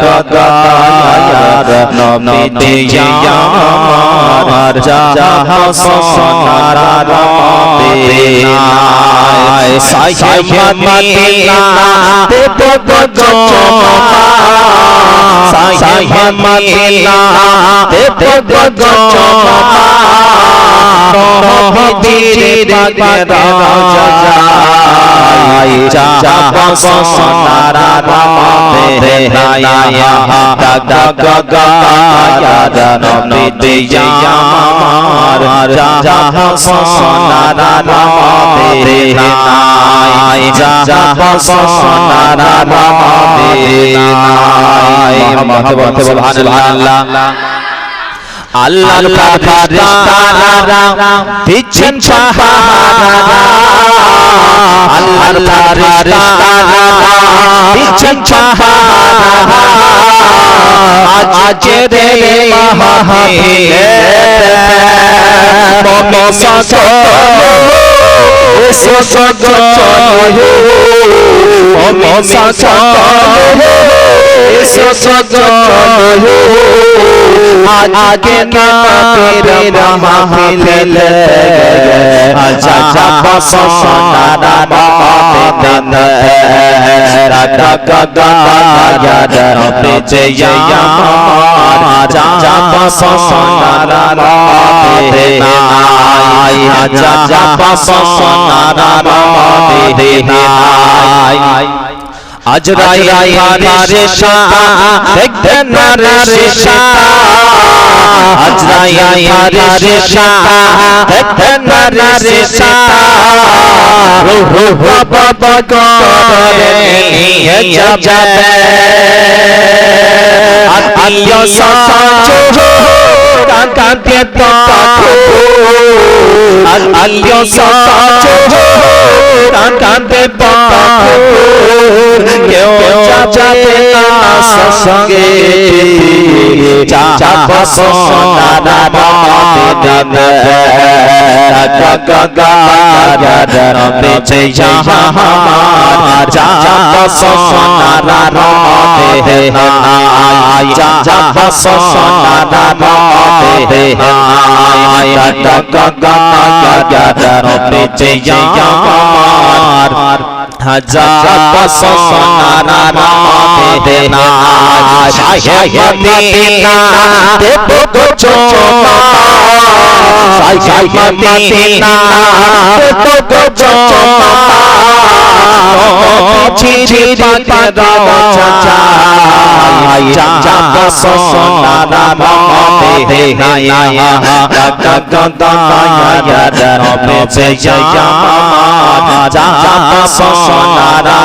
দগদায়ার নবীজি আমার যাব সোনার মদিনায় সাইয়ে মদিনা দেব গো নবীজির বাগদা যায় যাব সোনার মদিনায় দগদায়ার নবীজি আমার যাব সোনার মদিনায় যাব সোনার মদিনায় মহব্বত সুবহানাল্লাহ আল্লাহর ফারিস্তারা দিচ্ছেন পাহারা আল্লাহর ফারিস্তারা দিচ্ছেন পাহারা আজ রে মাহফিলে মমি সকল এসো সকল মমি সকল এসো সকল আগে না তেরে মাহফিলে আজা বসো সোনারা মদিনা রাধা গগা ইয়াদ নবীজে আমার আজা বসো সোনারা মদিনা আজা বসো সোনারা মদিনা আজরাই ফারেশা দেখতে না রেশা আজরাই ফারেশা দেখতে না রেশা রূহ বাবা করে নিয়ে যাবে আত্মীয় tanta tieta যাবে না সঙ্গে। যাব সোনারা মদিনা গগগার নবীজি আমার যাব সোনারা মদিনা যাব সোনারা মদিনা গগগার নবীজি আমার হাজার শাহে মদিনা দেব গো চোমা শাহে মদিনা দেব গো চোমা যাব Sonara Medina Sonara Medina oh বেরাদা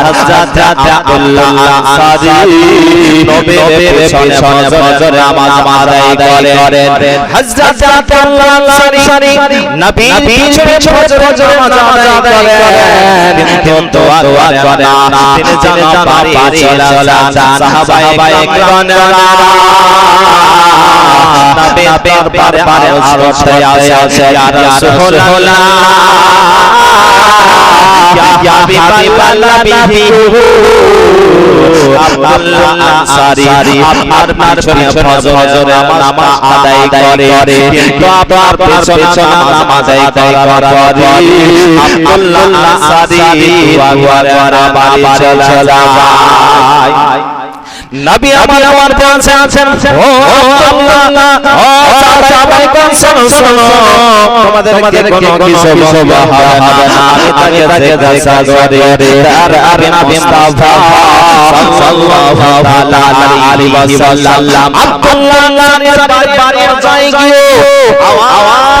হযরত আব্দুল্লাহ আনসারী নবীর পেছনে ফজর নামাজ আদায় করেন হযরত আব্দুল্লাহ আনসারী নবী পিছনে ফজর নামাজ আদায় করেন কিন্তু দোয়া দোয়া করে না তিনি জানা বাড়ি চলে যান সাহাবায়ে کرام নবী দরবারে পারে আরশে আছে ইয়া রাসূলুল্লাহ নবী আমার আমার আছেন। ও আল্লাহ ও শোনো শোনো কোনো কিছু বলব হবে না আমি তাকে তাকে দেখা করে আর আর নবী মুস্তাফা সাল্লাল্লাহু তাআলা আলাইহি ওয়াসাল্লাম আব্দুল্লাহ নারীর বাড়ি বাড়ি যাই গিয়ে আওয়াজ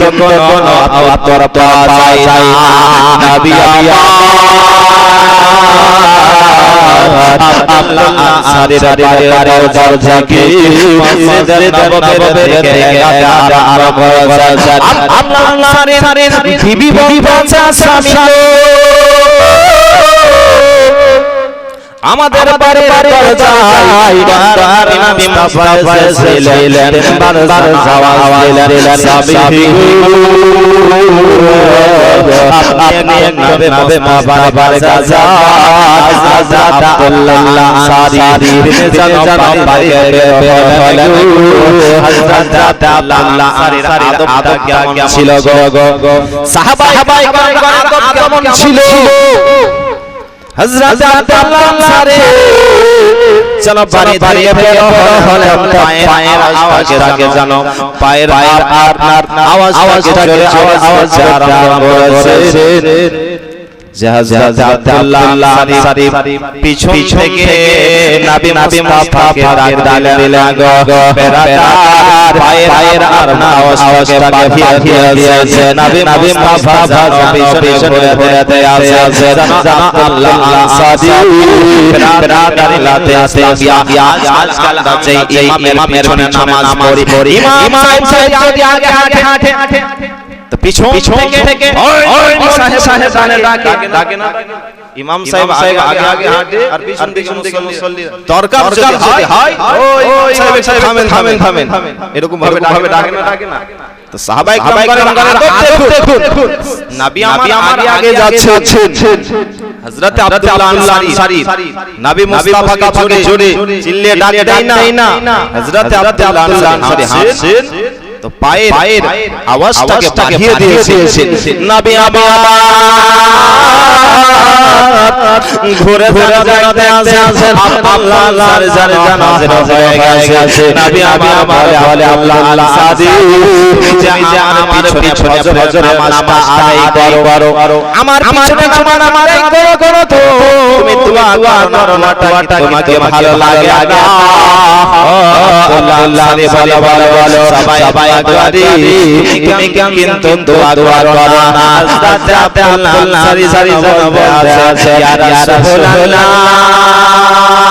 কিন্তু কোন উত্তর পাওয়া যায় না নবী আল্লাহ আমাদের বার ছিল? ছিল? হযরত আব্দুল্লাহ আনসারী। চলো বাড়ি দাঁড়িয়ে বের হলে পায়ের আওয়াজটাকে জানো পায়ের আর আর আওয়াজ আওয়াজটাকে জোরে আওয়াজ আরম্ভ করেছে। পিছন থেকে নবী নবী মুস্তাফা ডাক দিলেন গো বেরাদার পায়ের আর আওয়াজটাকে বাহিয়ে দিয়েছে নবী নবী মুস্তাফা পিছনে ঘুরে ঘুরে আছে জানো আল্লাহ আনসারী বেরাদার লাতে ইসলামিয়া আজকাল আছে ইমামের পিছনে নামাজ পড়ি ইমাম সাহেব যদি আগে হাঁটে হাঁটে তো পিছন থেকে ওই ওই সাহেব সাহেব জানে ডাকে ডাকে না ইমাম সাহেব সাহেব আগে আগে হাঁটে আর পিছন পিছন থেকে মুসল্লি দরকার যদি হয় ওই সাহেব সাহেব থামেন থামেন থামেন এরকম ভাবে ভাবে ডাকে না ডাকে না তো সাহাবায়ে کرامগণের আদব দেখুন নবী আমার আগে যাচ্ছেন। হযরত আব্দুল্লাহ আনসারী। নবী মুস্তাফাকে জোরে চিল্লিয়ে ডাকে না। হযরত আব্দুল্লাহ আনসারী হাসেন তো পায়ের পায়ের আওয়াজটাকে বাড়িয়ে দিয়েছেন নবী ঘুরে ঘুরে জানাতে আসেন আল্লাহ আল্লাহর জানে জানাজে হয়ে গেছে নবী আবার বলে বলে আল্লাহ আল্লাহ সাদি যে আমার পিছনে ফজর ফজর নামাজটা আদায় করো আমার পিছনে নামাজ আদায় করো তো তুমি দোয়া করো না তোমাকে ভালো লাগে আল্লাহ আল্লাহ বলে বলে বলে সবাই সবাই আগারি তুমি কিন্তু দোয়া দোয়া করো না হযরত আব্দুল্লাহ সারি সারি ইয়া ইয়া ইয়া ইয়া ইয়া ইয়া হাবিবাল্লাহ বিবি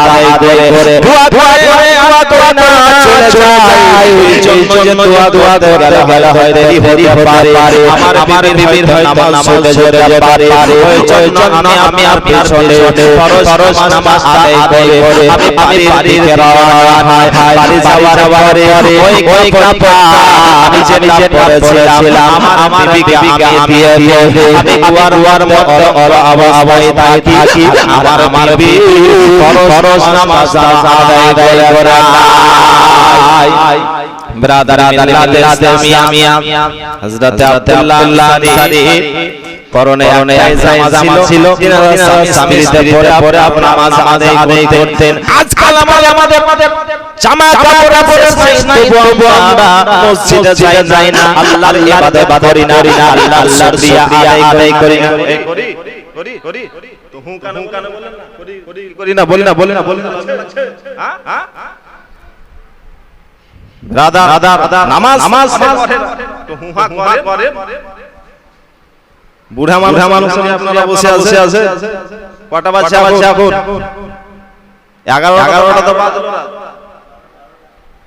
আদায় করে। দোয়া করে আমার চলে ওই জন্য যে দোয়া দোয়া করে গেল হয় রেডি হরি পারে আমার আমার বিবির হয় নামাজ পড়ে জোরে পারে ওই জন্য আমি আপনার ফরজ ফরজ নামাজ আদায় করে আমি আমি বাড়ি রওনা হয় বাড়ি যাওয়ার পরে ওই ওই কাপড় আমি যে নিজে পরেছিলাম আমার বিবিকে আমি দিয়ে আমি দুয়ার দুয়ার মতো আবাই থাকি আমার আমার বিবি নামাজ আদায় করে ব্রাদার হযরত আব্দুল্লাহ আনসারী পরনে পরনে জামা ছিল স্বামীতে পরে পরে নামাজ আদায় করতেন। আজকাল আমাদের আমাদের জামা কাপড় পরে তবু আমরা মসজিদে যাই যাই না আল্লাহর ইবাদত করি না আল্লাহর শুকরিয়া আদায় করি না। করি করি করি তো হুঁ কানে বলেন না করি করি করি না বলি না বলি না বলি না। হ্যাঁ? হ্যাঁ? রাধা রাধা নামাজ নামাজ তো হুঁ করে বুড়া মানুষ মানুষ আপনারা বসে আছে আছে কটা বাচ্চা বাচ্চা এখন এগারো এগারোটা তো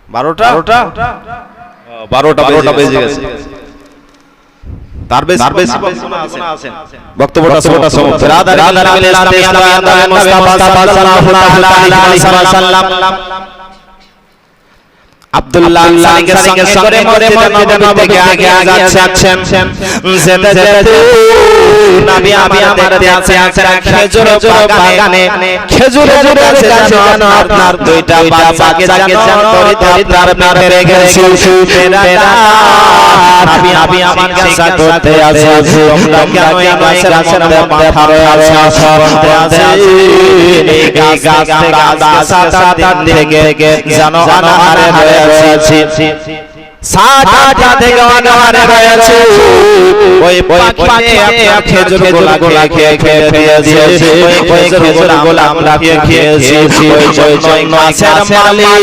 বারোটা বারোটা বারোটা বারোটা বেজে গেছে তার বেশি তার বেশি বক্তব্যটা বক্তব্যটা সমস্ত রাদার মিলামিল ইসলামিয়া আন্দোলন মুস্তাফা সাল্লাল্লাহু আলাইহি ওয়াসাল্লাম আব্দুল্লাহ সালিকের সঙ্গে করে মরে মসজিদে নববী থেকে আগে যাচ্ছেন যেতে যেতে নবী আমার দেখতে আছে খেজুর বাগানে খেজুরের কাছে জানো আপনার দুইটা বাচ্চাকে জানো তার মেরে গেছে নবী আমি আমার কাছে করতে আছে তোমরা কেন এই গাছের মধ্যে মাথা রয়ে আছো বলতে আছে এই গাছ গাছ থেকে জানো আনারে রয়েছে সাটা থেকে অনারে রয়েছে ওই পাখি আপনার খেজুর গোলা গোলা খেয়ে খেয়ে দিয়েছে ওই খেজুর গোলা আমরা খেয়ে খেয়েছি ওই জন্য মাছের মালিক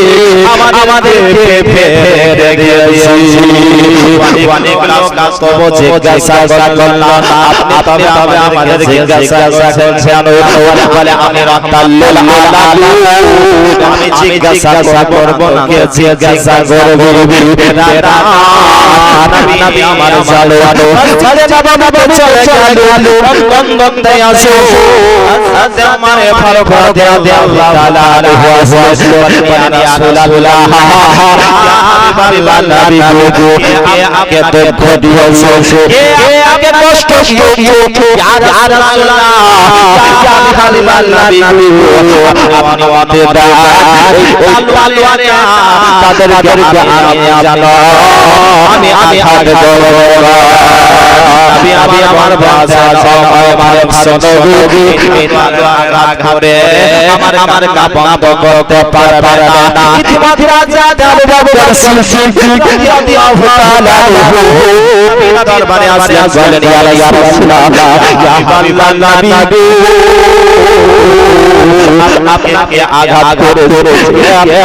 আমাদের ফেলে দিয়েছি অনেক লোক তবু জিজ্ঞাসা করলাম আপনি তবে তবে আমাদের জিজ্ঞাসা করছেন বলে আমি রাতাল্লুল আলালু আমি জিজ্ঞাসা করব না জিজ্ঞাসা করব তেরা নবী নবী আমার জালওয়ানো চলে বাবা বাবা চলে গেলো বন্ধন দে আসো আমারে ফারুক রাদিয়াল্লাহু তাআলা আলাইহি ওয়াসাল্লাম ইয়া রাসূলুল্লাহ নবী গো এ আগে দুঃখ দিয়েছ এ আগে কষ্ট দিয়েছ ইয়া রাসূলুল্লাহ ইয়া হাবিবাল্লাহ নবী গো আপনি ওতে তাদেরকে আমি জানো আমি আমি আঘাত দেব আমি আমি আমার আমার সনবি আঘাত করে আমার আমার কাপনা করতে পারবে না ইতিমধ্যে রাজা দাদু বাবু যদি আল্লাহ দরবারে আসলে বলেন ইয়া রাসূলুল্লাহ ইয়া হাবিবাল্লাহ নবী আপনাকে আঘাত করে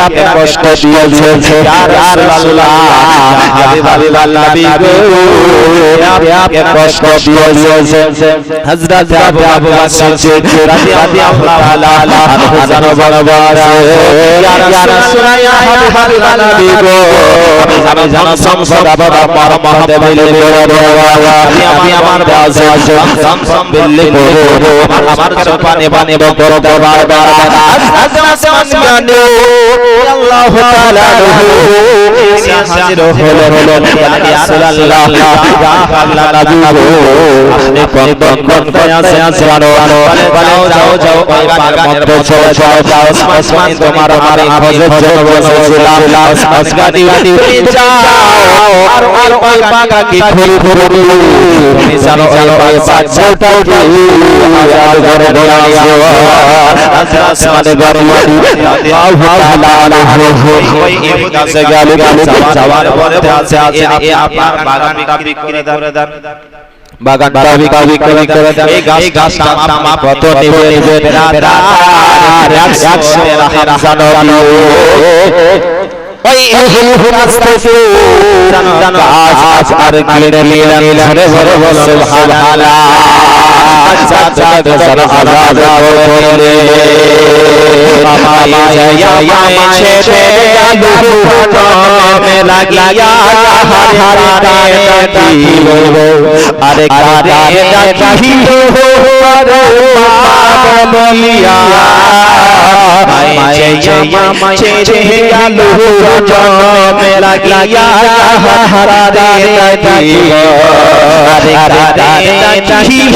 আপনি কষ্ট দিয়েছেন ইয়া রাসূলুল্লাহ আপনি কষ্ট দিয়েছেন হযরত আবু আবু বকর রাদিয়াল্লাহু তাআলা আনহু বড় বড় ইয়া রাসূলুল্লাহ ইয়া হাবিবাল্লাহ নবী গো আমি জানো সংসদ বাবা পর মহাদেব আমি আমার বাজে সংসদ বিল্লি করো আমার চোপানে বানে বড় দরবার হযরত মানগানো আল্লাহু তাআলা হাজির হলো হলো রাসূলুল্লাহ ইয়া আল্লাহ আপনি কোন কোন কোন আছে আছে আনো আনো যাও যাও যাও ওই বাগানের মধ্যে যাও যাও ওসমান তোমার আমার হযরত জন্য বলেছিলাম আসগানি যাও আর আর ওই বাগা কি ফুল ফুল তুমি জানো ওই ওই কি আজাদ করে বলা হযরত মানে গরমানি আল্লাহু তাআলা ওই ইম কাছে গেল যাওয়ার পরে আছে আছে আপনার বাগানটা বিক্রি করে দেন বাগানটা বিক্রি করে করে এই গাছ গাছটা আমা কত নেবে নেবে 100 এর হামজানো ওই রাস্তাতে জানো আজ আর গিলে নিয়ে ধরে ধরে বলো সুবহানাল্লাহ আচ্ছা আচ্ছা জানো আজাদ করে আমায় জায়া মায় ছেড়ে গেল মে লাগিয়া হারে কারে আরে কারে ডাকিল আরে মা বলিয়া মায় জায়া ছেড়ে ডাকিল ডাকিল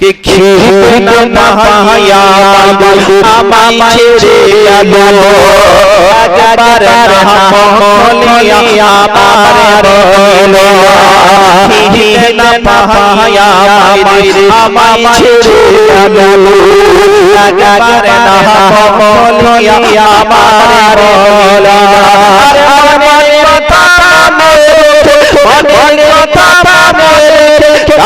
কি খেয়ে না পায়া আমায় ছেড়ে গেল। একবার রহমলিয়া আমার বলো খেয়ে না পায়া আমায় ছেড়ে গেল। একবার রহমলিয়া আমার বলো আরে কথা মনে কথা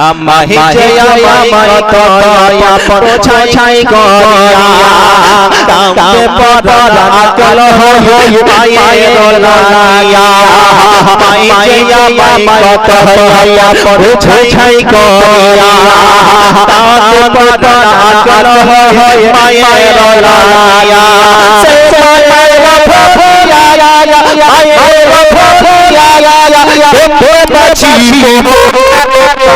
আমাহি যে আমায় তয়া পর ছাই ছাই করিয়া কামে পর আকল হই মায়ে রলাইয়া মায়ে আমায় তয়া পর ছাই ছাই আকল হই সে রফিয়া রফিয়া